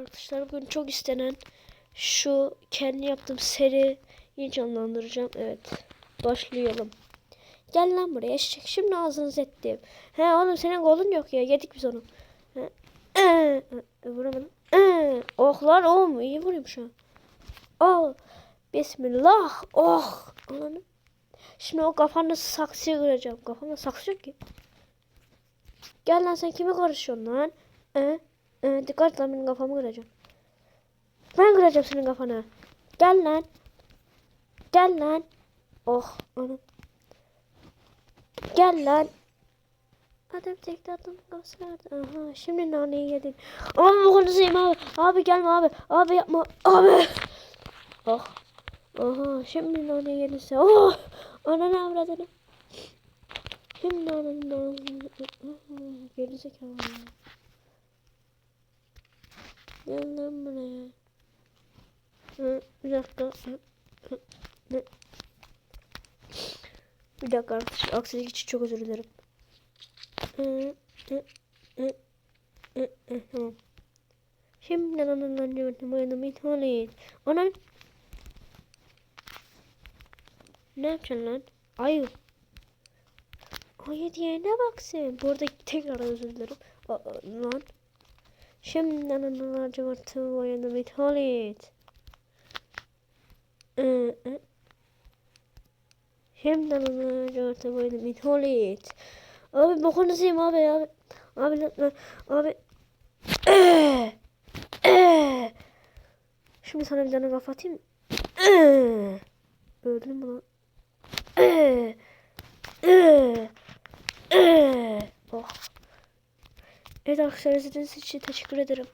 Arkadaşlar bugün çok istenen şu kendi yaptığım seriyi canlandıracağım. Evet. Başlayalım. Gel lan buraya eşek. Şimdi ağzınızı ettim. He oğlum senin golün yok ya. Yedik biz onu. He. Ee, e, vuramadım. Ee, oh lan oğlum iyi vurayım şu an. Oh. Bismillah. Oh. Anladım. Şimdi o kafanı saksıya kıracağım. Kafamda saksı yok ki. Gel lan sen kime karışıyorsun lan? Ee, ee, dikkat lan benim kafamı kıracağım. Ben kıracağım senin kafanı. Gel lan. Gel lan. Oh anam. Gel lan. Adam tekte adam verdi. Aha şimdi naneyi yedin. Abi bu konusuyum abi. Abi gelme abi. Abi yapma. Abi. Oh. Aha şimdi naneyi yedin sen. Oh. Ananı avradını. Şimdi ananı Gerizekalı. Gel lan buraya. Hı, bir dakika. Bir dakika arkadaşlar. Aksilik için çok özür dilerim. Tamam. Şimdi ananın yönetimi bir tuvalet. Ana. Ne yapacaksın lan? Ayı. Ayı diyene bak sen. Bu arada tekrar özür dilerim. Aa, lan. Şimdi ananın acımatı boyanı bir tuvalet. Ee, e. Şimdi ananın acımatı boyanı bir tuvalet. Abi bokunu seveyim abi abi. Abi lütfen. Abi. Ee, ee. Şimdi sana bir tane kafa atayım. Ee. Mü lan? Ee. Ee. Ee. Oh. Evet arkadaşlar izlediğiniz için teşekkür ederim.